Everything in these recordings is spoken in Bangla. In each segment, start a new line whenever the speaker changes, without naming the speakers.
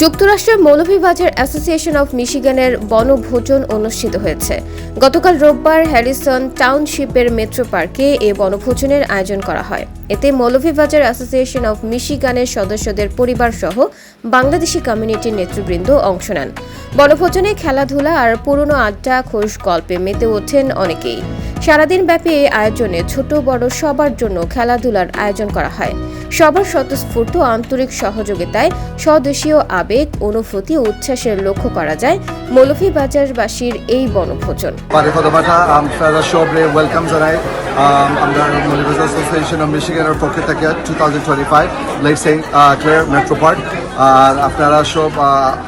যুক্তরাষ্ট্রের মৌলভীবাজার অ্যাসোসিয়েশন অফ মিশিগানের বনভোজন অনুষ্ঠিত হয়েছে। গতকাল রোববার হ্যারিসন টাউনশিপের মেট্রো পার্কে এ বনভোজনের আয়োজন করা হয়। এতে মৌলভীবাজার অ্যাসোসিয়েশন অফ মিশিগানের সদস্যদের পরিবার সহ বাংলাদেশি কমিউনিটির নেতৃবৃন্দ অংশ নেন। বনভোজনে খেলাধুলা আর পুরনো আড্ডা খোশ গল্পে মেতে ওঠেন অনেকেই। সারাদিন ব্যাপী এই আয়োজনে ছোট বড় সবার জন্য খেলাধুলার আয়োজন করা হয়। সবার স্বতঃস্ফূর্ত আন্তরিক সহযোগিতায় স্বদেশীয় আবেগ অনুভূতি উচ্ছ্বাসের লক্ষ্য করা যায় মৌলভী বাজারবাসীর এই বনভোজন।
I'm um, টু থাউজেন্ড আর আপনারা সব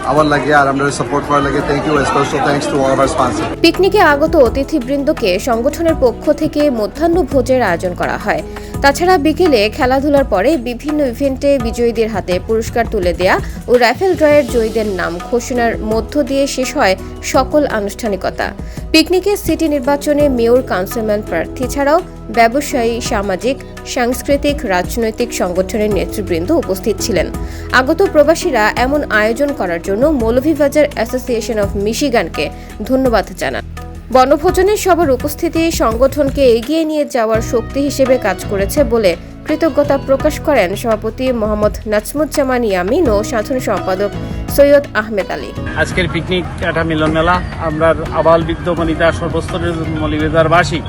আমার লাগে আর সাপোর্ট করার লাগে thank you special thanks to our sponsor
পিকনিকে আগত অতিথিবৃন্দকে সংগঠনের পক্ষ থেকে মধ্যাহ্ন ভোজের আয়োজন করা হয়। তাছাড়া বিকেলে খেলাধুলার পরে বিভিন্ন ইভেন্টে বিজয়ীদের হাতে পুরস্কার তুলে দেয়া ও রাইফেল ড্রয়ের জয়ীদের নাম ঘোষণার মধ্য দিয়ে শেষ হয় সকল আনুষ্ঠানিকতা। পিকনিকে সিটি নির্বাচনে মেয়র কাউন্সিলম্যান প্রার্থী ছাড়াও ব্যবসায়ী, সামাজিক, সাংস্কৃতিক, রাজনৈতিক সংগঠনের নেতৃবৃন্দ উপস্থিত ছিলেন। আগত প্রবাসীরা এমন আয়োজন করার জন্য মৌলভীবাজার অ্যাসোসিয়েশন অফ মিশিগানকে ধন্যবাদ জানান। বনভোজনের সবার উপস্থিতি সংগঠনকে এগিয়ে নিয়ে যাওয়ার শক্তি হিসেবে কাজ করেছে বলে কৃতজ্ঞতা প্রকাশ করেন সভাপতি মোহাম্মদ নাজমুজ্জামান ইয়ামিন ও সাধারণ সম্পাদক সৈয়দ আহমেদ আলী।
আজকের পিকনিক একটা মিলন মেলা আমরা আবাল বৃদ্ধ বনিতা সর্বস্তরের মলিবেদারবাসী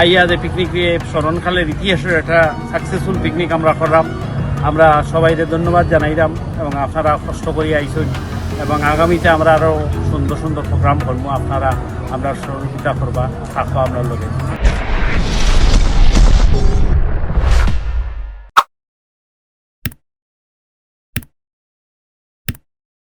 আইয়া যে পিকনিক স্মরণকালের ইতিহাসের একটা সাকসেসফুল পিকনিক আমরা করলাম। আমরা সবাইকে ধন্যবাদ জানাইলাম এবং আপনারা কষ্ট করি আইসুন এবং আগামীতে আমরা আরও সুন্দর সুন্দর প্রোগ্রাম করব। আপনারা আমরা সহযোগিতা করবা, থাকব আপনার লোকে